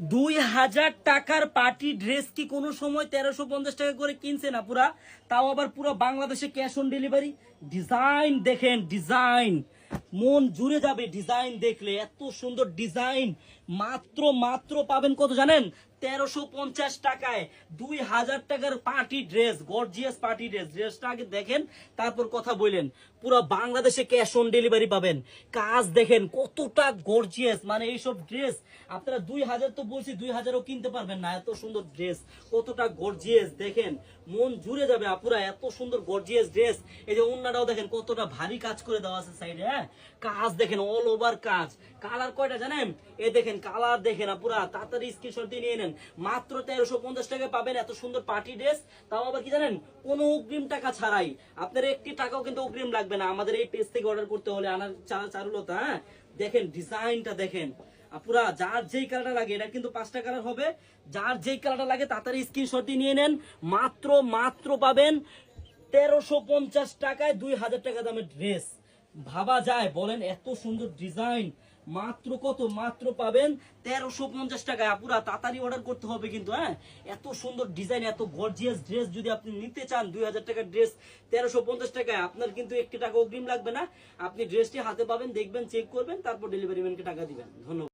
দুই হাজার টাকার পার্টি ড্রেস কি কোনো সময় তেরোশো পঞ্চাশ টাকা করে কিনছে না পুরা? তাও আবার পুরো বাংলাদেশে ক্যাশ অন ডেলিভারি ডিজাইন দেখেন ডিজাইন মন জুড়ে যাবে ডিজাইন দেখলে। এত সুন্দর ডিজাইন মাত্র মাত্র পাবেন কত জানেন? তেরোশো পঞ্চাশ টাকায় দুই হাজার টাকার party dress gorgeous party dress. ড্রেসটা আগে দেখেন, তারপর কথা বললেন। পুরো বাংলাদেশে ক্যাশ অন ডেলিভারি পাবেন। কাজ দেখেন, কতটা গর্জিয়াস মানে এইসব ড্রেস, আপনারা দুই হাজার তো বলছি, দুই হাজারও কিনতে পারবেন না। এত সুন্দর ড্রেস, কতটা গর্জিয়াস দেখেন, মন জুড়ে যাবে আপুরা, এত সুন্দর গর্জিয়াস ড্রেস। এই যে অন্যটাও দেখেন, কতটা ভারী কাজ করে দেওয়া আছে সাইডে হ্যাঁ? কাজ দেখেন অল ওভার কাজ। কালার কয়টা জানেন? এ দেখেন, কালার দেখেন আপুরা, তাড়াতাড়ি স্ক্রিনশট দিয়ে নিয়ে নেন। মাত্র তেরোশো পঞ্চাশ টাকা পাবেন এত সুন্দর পার্টি ড্রেস তাও আবার কি জানেন? কোনো অগ্রিম টাকা ছাড়াই। আপনার একটি টাকাও কিন্তু অগ্রিম লাগবে না। আমাদের এই পেজ থেকে অর্ডার করতে হলে আনার চারুলতা হ্যাঁ? দেখেন ডিজাইনটা দেখেন। আপুরা, যার যেই কালারটা লাগে এটা কিন্তু পাঁচটা কালার হবে। যার যেই কালারটা লাগে, তাড়াতাড়ি স্ক্রিনশট দিয়ে নিয়ে নেন। মাত্র মাত্র পাবেন তেরোশো পঞ্চাশ টাকায় দুই হাজার টাকা দামের ড্রেস ভাবা যায়, বলেন, এত সুন্দর ডিজাইন মাত্র কত? মাত্র পাবেন তেরোশো পঞ্চাশ টাকায় আপুরা, তাড়াতাড়ি অর্ডার করতে হবে কিন্তু হ্যাঁ? এত সুন্দর ডিজাইন এত গর্জিয়াস ড্রেস যদি আপনি নিতে চান, দুই হাজার টাকার ড্রেস তেরোশো পঞ্চাশ টাকায়, আপনার কিন্তু একটি টাকা অগ্রিম লাগবে না। আপনি ড্রেসটি হাতে পাবেন, দেখবেন চেক করবেন, তারপর ডেলিভারি ম্যানকে টাকা দিবেন। ধন্যবাদ।